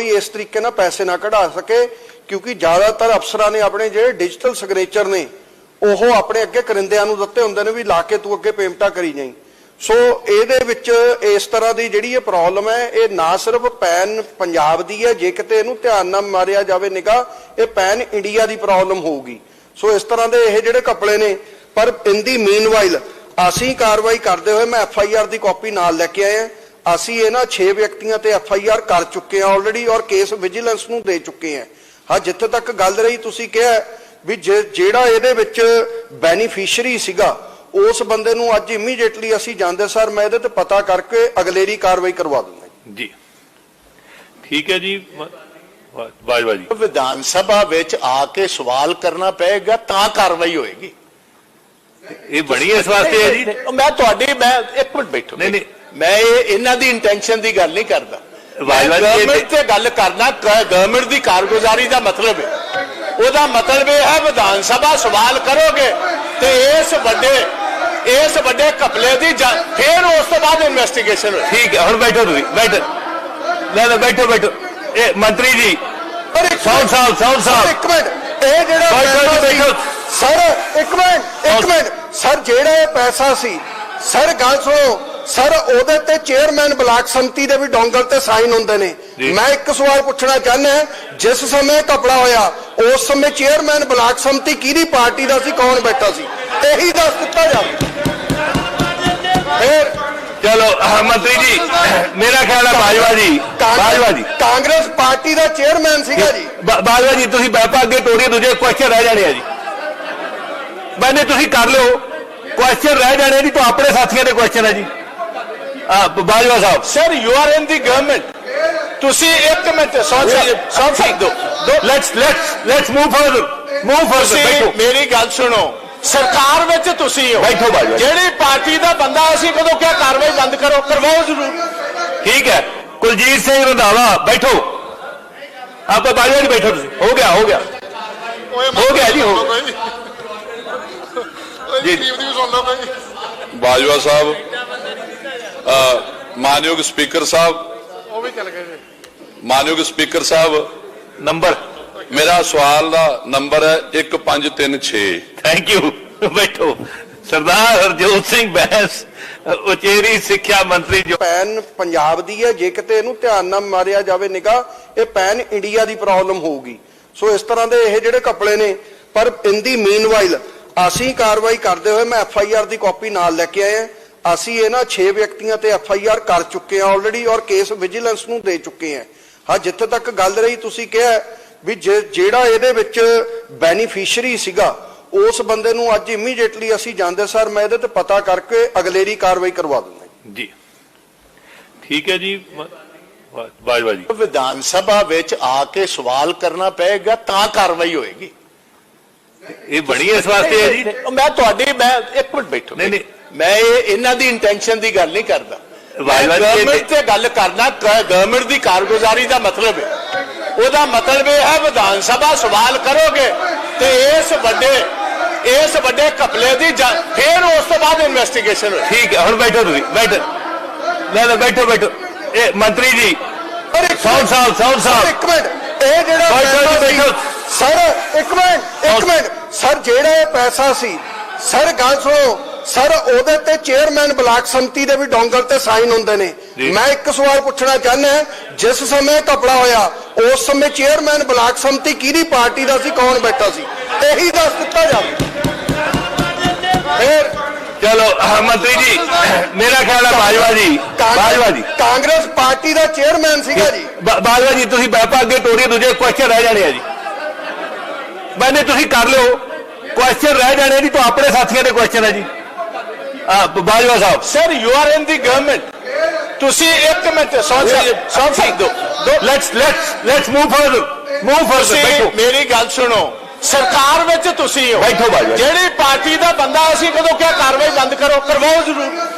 ਕੋਈ ਇਸ ਤਰੀਕੇ ਨਾਲ ਪੈਸੇ ਨਾ ਕਢਾ ਸਕੇ, ਕਿਉਂਕਿ ਜ਼ਿਆਦਾਤਰ ਅਫਸਰਾਂ ਨੇ ਆਪਣੇ ਜਿਹੜੇ ਡਿਜੀਟਲ ਸਿਗਨੇਚਰ ਨੇ, ਉਹ ਆਪਣੇ ਅੱਗੇ ਕਰਿੰਦਿਆਂ ਨੂੰ ਦਿੱਤੇ ਹੁੰਦੇ ਨੇ ਵੀ ਲਾ ਕੇ ਤੂੰ ਅੱਗੇ ਪੇਮੈਂਟਾਂ ਕਰੀ ਜਾਈਂ। ਸੋ ਇਹਦੇ ਵਿੱਚ ਇਸ ਤਰ੍ਹਾਂ ਦੀ ਜਿਹੜੀ ਇਹ ਪ੍ਰੋਬਲਮ ਹੈ, ਇਹ ਨਾ ਸਿਰਫ ਪੈਨ ਪੰਜਾਬ ਦੀ ਹੈ, ਜੇ ਕਿਤੇ ਇਹਨੂੰ ਧਿਆਨ ਨਾਲ ਮਾਰਿਆ ਜਾਵੇ ਨਿਗਾ ਇਹ ਪੈਨ ਇੰਡੀਆ ਦੀ ਪ੍ਰੋਬਲਮ ਹੋਊਗੀ। ਸੋ ਇਸ ਤਰ੍ਹਾਂ ਦੇ ਇਹ ਜਿਹੜੇ ਕਪੜੇ ਨੇ, ਪਰ ਇਨ ਦੀ ਮੀਨਵਾਈਲ ਅਸੀਂ ਕਾਰਵਾਈ ਕਰਦੇ ਹੋਏ ਮੈਂ ਐਫ ਆਈ ਆਰ ਦੀ ਕਾਪੀ ਨਾਲ ਲੈ ਕੇ ਆਇਆ। ਅਸੀਂ ਇਹਨਾਂ 6 ਵਿਅਕਤੀਆਂ ਤੇ ਐਫ ਆਈ ਆਰ ਕਰ ਚੁੱਕੇ ਹਾਂ ਆਲਰੇਡੀ ਔਰ ਕੇਸ ਵਿਜੀਲੈਂਸ ਨੂੰ ਦੇ ਚੁੱਕੇ ਹਾਂ। ਹਾਂ ਜਿੱਥੇ ਤੱਕ ਗੱਲ ਰਹੀ ਤੁਸੀਂ ਕਿਹਾ ਵੀ ਜਿਹੜਾ ਇਹਦੇ ਵਿੱਚ ਬੈਨੀਫੀਸ਼ੀਅਰੀ ਸੀਗਾ ਉਸ ਬੰਦੇ ਨੂੰ ਅੱਜ ਇਮੀਡੀਏਟਲੀ ਅਸੀਂ ਜਾਂਦੇ ਸਰ ਮੈਂ ਇਹਦੇ ਤੇ ਪਤਾ ਕਰਕੇ ਅਗਲੇਰੀ ਕਾਰਵਾਈ ਕਰਵਾ ਦੂੰਗਾ ਜੀ। ਠੀਕ ਹੈ ਜੀ। ਬਾਜਵਾ ਜੀ। ਵਿਧਾਨ ਸਭਾ ਵਿੱਚ ਆ ਕੇ ਸਵਾਲ ਕਰਨਾ ਪਏਗਾ ਤਾਂ ਕਾਰਵਾਈ ਹੋਏਗੀ। ਇਹ ਬਣੀ ਇਸ ਵਾਸਤੇ ਹੈ ਜੀ। ਮੈਂ ਤੁਹਾਡੀ ਮੈਂ ਇੱਕ ਮਿੰਟ ਬੈਠੋ। ਨਹੀਂ, ਨਹੀਂ। ਮੈਂ ਇਹ ਇਹਨਾਂ ਦੀ ਇੰਟੈਂਸ਼ਨ ਦੀ ਗੱਲ ਨਹੀਂ ਕਰਦਾ। ਗਵਰਨਮੈਂਟ ਤੇ ਗੱਲ ਕਰਨਾ ਗਵਰਨਮੈਂਟ ਦੀ ਕਾਰਗੁਜ਼ਾਰੀ ਦਾ ਮਤਲਬ ਹੈ। ਉਹਦਾ ਮਤਲਬ ਇਹ ਹੈ ਵਿਧਾਨ ਸਭਾ ਸਵਾਲ ਕਰੋਗੇ ਤੇ ਇਸ ਵੱਡੇ ਇਸ ਵੱਡੇ ਕਪਲੇ ਦੀ ਫਿਰ ਉਸ ਤੋਂ ਬਾਅਦ ਇਨਵੈਸਟੀਗੇਸ਼ਨ ਠੀਕ ਹੈ ਹੁਣ ਬੈਠੋ ਤੁਸੀਂ ਬੈਠੋ। ਲੈ ਲੈ ਬੈਠੋ ਬੈਠੋ। ਇਹ ਮੰਤਰੀ ਜੀ ਸੌ ਸਾਹਿਬ ਸੌ ਸਾਹਿਬ ਇੱਕ ਮਿੰਟ ਇਹ ਜਿਹੜਾ ਪੈਸਾ ਸੀ-। ਸਰ ਇੱਕ ਮਿੰਟ ਇੱਕ ਮਿੰਟ। ਸਰ ਜਿਹੜਾ ਇਹ ਪੈਸਾ ਸੀ ਸਰ ਗੱਲ ਸੁਣੋ। ਸਰ ਉਹਦੇ ਤੇ ਚੇਅਰਮੈਨ ਬਲਾਕ ਸੰਮਤੀ ਦੇ ਵੀ ਡੋਂਗਲ ਤੇ ਸਾਈਨ ਹੁੰਦੇ ਨੇ। ਮੈਂ ਇੱਕ ਸਵਾਲ ਪੁੱਛਣਾ ਚਾਹੁੰਦਾ ਜਿਸ ਸਮੇਂ ਕਪੜਾ ਹੋਇਆ ਉਸ ਸਮੇਂ ਚੇਅਰਮੈਨ ਬਲਾਕ ਸੰਮਤੀ ਕਿਹਦੀ ਪਾਰਟੀ ਦਾ ਸੀ ਕੌਣ ਬੈਠਾ ਸੀ? ਇਹੀ ਦੱਸ ਦਿੱਤਾ ਜਾਵੇ। ਫਿਰ ਚਲੋ ਮੰਤਰੀ ਜੀ ਮੇਰਾ ਖਿਆਲ ਹੈ ਬਾਜਵਾ ਜੀ ਬਾਜਵਾ ਜੀ। ਕਾਂਗਰਸ ਪਾਰਟੀ ਦਾ ਚੇਅਰਮੈਨ ਸੀਗਾ ਜੀ। ਬਾਜਵਾ ਜੀ ਤੁਸੀਂ ਬੈਪਾ ਅੱਗੇ ਤੋੜੀਏ ਦੂਜੇ ਕੁਐਸਚਨ ਰਹਿ ਜਾਣੇ ਆ ਜੀ। ਬੰਦੇ ਤੁਸੀਂ ਕਰ ਲਿਓ। ਕੁਐਸਚਨ ਰਹਿ ਜਾਣੇ ਜੀ ਤੋਂ ਆਪਣੇ ਸਾਥੀਆਂ ਦੇ ਕੁਐਸਚਨ ਹੈ ਜੀ। Bajwa sahib. Sir you are in the government ਤੁਸੀਂ ਇੱਕ ਮਿੰਟ ਸੌਂ ਸੌਂ ਦੋ let's let's let's move further move further ਮੇਰੀ ਗੱਲ ਸੁਣੋ। ਸਰਕਾਰ ਵਿੱਚ ਤੁਸੀਂ ਹੋ। ਬੈਠੋ ਬਾਜਵਾ ਜੀ। ਜਿਹੜੀ ਪਾਰਟੀ ਦਾ ਬੰਦਾ ਅਸੀਂ ਕਦੋਂ ਕਿਹਾ ਕਾਰਵਾਈ ਬੰਦ ਕਰੋ ਕਰਵਾਓ ਜ਼ਰੂਰ। ਠੀਕ ਹੈ। ਕੁਲਜੀਤ ਸਿੰਘ ਰੰਧਾਵਾ ਬੈਠੋ। ਆਪਾਂ ਬਾਜਵਾ ਜੀ ਬੈਠੋ ਤੁਸੀਂ। ਹੋ ਗਿਆ ਹੋ ਗਿਆ। ਹੋ ਗਿਆ ਜੀ ਹੋ ਜੀ। ਬਾਜਵਾ ਸਾਹਿਬ ਮਾਨਯੋਗ ਸਪੀਕਰ ਸਾਹਿਬ ਉਹ ਵੀ ਚੱਲ ਗਏ ਮਾਨਯੋਗ ਸਪੀਕਰ ਸਾਹਿਬ ਨੰਬਰ। ਮੇਰਾ ਸਵਾਲ ਦਾ ਨੰਬਰ ਹੈ 1536 ਥੈਂਕ ਯੂ ਬੈਠੋ। ਸਰਦਾਰ ਹਰਜੋਤ ਸਿੰਘ ਬੈਂਸ ਉਚੇਰੀ ਸਿੱਖਿਆ ਮੰਤਰੀ ਜੋ ਪੈਨ ਪੰਜਾਬ ਦੀ ਹੈ ਜੇ ਕਿਤੇ ਇਹਨੂੰ ਧਿਆਨ ਨਾਲ ਮਾਰਿਆ ਜਾਵੇ ਨਿਗਾ ਇਹ ਪੈਨ ਇੰਡੀਆ ਦੀ ਪ੍ਰੋਬਲਮ ਹੋਊਗੀ। ਸੋ ਇਸ ਤਰ੍ਹਾਂ ਦੇ ਇਹ ਜਿਹੜੇ ਕਪੜੇ ਨੇ ਪਰ ਇਨ ਦੀ ਮੀਨਵਾਈਲ ਅਸੀਂ ਕਾਰਵਾਈ ਕਰਦੇ ਹੋਏ ਮੈਂ ਐਫ ਆਈ ਆਰ ਦੀ ਕਾਪੀ ਨਾਲ ਲੈ ਕੇ ਆਇਆ। ਅਸੀਂ ਇਹਨਾਂ 6 ਵਿਅਕਤੀਆਂ ਤੇ ਐਫ ਆਈ ਆਰ ਕਰ ਚੁੱਕੇ ਹਾਂ ਆਲਰੇਡੀ ਔਰ ਕੇਸ ਵਿਜੀਲੈਂਸ ਨੂੰ ਦੇ ਚੁੱਕੇ ਹਾਂ। ਹਾਂ ਜਿੱਥੇ ਤੱਕ ਗੱਲ ਰਹੀ ਤੁਸੀਂ ਕਿਹਾ ਵੀ ਜਿਹੜਾ ਇਹਦੇ ਵਿੱਚ ਬੈਨੀਫੀਸ਼ੀਅਰੀ ਸੀਗਾ ਉਸ ਬੰਦੇ ਨੂੰ ਅੱਜ ਇਮੀਡੀਏਟਲੀ ਅਸੀਂ ਜਾਂਦੇ ਸਰ ਮੈਂ ਇਹਦੇ ਤੇ ਪਤਾ ਕਰਕੇ ਅਗਲੇਰੀ ਕਾਰਵਾਈ ਕਰਵਾ ਦੂੰਗਾ ਜੀ। ਠੀਕ ਹੈ ਜੀ। ਬਾਜਵਾ ਜੀ। ਵਿਧਾਨ ਸਭਾ ਵਿੱਚ ਆ ਕੇ ਸਵਾਲ ਕਰਨਾ ਪਏਗਾ ਤਾਂ ਕਾਰਵਾਈ ਹੋਏਗੀ। ਇਹ ਬਣੀ ਇਸ ਵਾਸਤੇ ਹੈ ਜੀ। ਮੈਂ ਤੁਹਾਡੀ ਮੈਂ ਇੱਕ ਮਿੰਟ ਬੈਠੋ। ਨਹੀਂ, ਨਹੀਂ। ਮੈਂ ਇਹ ਇਹਨਾਂ ਦੀ ਇੰਟੈਂਸ਼ਨ ਦੀ ਗੱਲ ਨਹੀਂ ਕਰਦਾ। ਗਵਰਨਮੈਂਟ ਤੇ ਗੱਲ ਕਰਨਾ ਗਵਰਨਮੈਂਟ ਦੀ ਕਾਰਗੁਜ਼ਾਰੀ ਦਾ ਮਤਲਬ ਹੈ। ਉਹਦਾ ਮਤਲਬ ਇਹ ਹੈ ਵਿਧਾਨ ਸਭਾ ਸਵਾਲ ਕਰੋਗੇ ਤੇ ਇਸ ਵੱਡੇ ਇਸ ਵੱਡੇ ਕਪਲੇ ਦੀ ਫਿਰ ਉਸ ਤੋਂ ਬਾਅਦ ਇਨਵੈਸਟੀਗੇਸ਼ਨ ਠੀਕ ਹੈ ਹੁਣ ਬੈਠੋ ਤੁਸੀਂ ਬੈਠੋ। ਲੈ ਲੈ ਬੈਠੋ ਬੈਠੋ। ਇਹ ਮੰਤਰੀ ਜੀ ਸੌ ਸਾਹਿਬ ਸੌ ਸਾਹਿਬ ਇੱਕ ਮਿੰਟ ਇਹ ਜਿਹੜਾ ਬੈਠੋ। ਸਰ ਇੱਕ ਮਿੰਟ ਇੱਕ ਮਿੰਟ। ਸਰ ਜਿਹੜਾ ਇਹ ਪੈਸਾ ਸੀ ਸਰ ਗੱਲ ਸੁਣੋ। ਸਰ ਉਹਦੇ ਤੇ ਚੇਅਰਮੈਨ ਬਲਾਕ ਸੰਮਤੀ ਦੇ ਵੀ ਡੋਂਗਲ ਤੇ ਸਾਈਨ ਹੁੰਦੇ ਨੇ। ਮੈਂ ਇੱਕ ਸਵਾਲ ਪੁੱਛਣਾ ਚਾਹੁੰਦਾ ਜਿਸ ਸਮੇਂ ਕਪੜਾ ਹੋਇਆ ਉਸ ਸਮੇਂ ਚੇਅਰਮੈਨ ਬਲਾਕ ਸੰਮਤੀ ਕਿਹਦੀ ਪਾਰਟੀ ਦਾ ਸੀ ਕੌਣ ਬੈਠਾ ਸੀ? ਇਹੀ ਦੱਸ ਦਿੱਤਾ ਜਾਵੇ। ਫਿਰ ਚਲੋ ਮੰਤਰੀ ਜੀ ਮੇਰਾ ਖਿਆਲ ਹੈ ਬਾਜਵਾ ਜੀ ਬਾਜਵਾ ਜੀ। ਕਾਂਗਰਸ ਪਾਰਟੀ ਦਾ ਚੇਅਰਮੈਨ ਸੀਗਾ ਜੀ। ਬਾਜਵਾ ਜੀ ਤੁਸੀਂ ਬੈਪਾ ਅੱਗੇ ਤੋੜੀਏ ਦੂਜੇ ਕੁਐਸਚਨ ਰਹਿ ਜਾਣੇ ਆ ਜੀ। ਬੰਦੇ ਤੁਸੀਂ ਕਰ ਲਿਓ। ਕੁਐਸਚਨ ਰਹਿ ਜਾਣੇ ਜੀ ਤੋਂ ਆਪਣੇ ਸਾਥੀਆਂ ਦੇ ਕੁਐਸਚਨ ਹੈ ਜੀ। Bajwa sahib. Sir you are in the government ਤੁਸੀਂ ਇੱਕ ਮਿੰਟ ਸੌਂ ਸੌਂ ਦੋ let's let's let's move further move further ਮੇਰੀ ਗੱਲ ਸੁਣੋ। ਸਰਕਾਰ ਵਿੱਚ ਤੁਸੀਂ ਹੋ। ਬੈਠੋ ਬਾਜਵਾ ਜੀ। ਜਿਹੜੀ ਪਾਰਟੀ ਦਾ ਬੰਦਾ ਅਸੀਂ ਕਦੋਂ ਕਿਹਾ ਕਾਰਵਾਈ ਬੰਦ ਕਰੋ ਕਰਵਾਓ ਜ਼ਰੂਰ।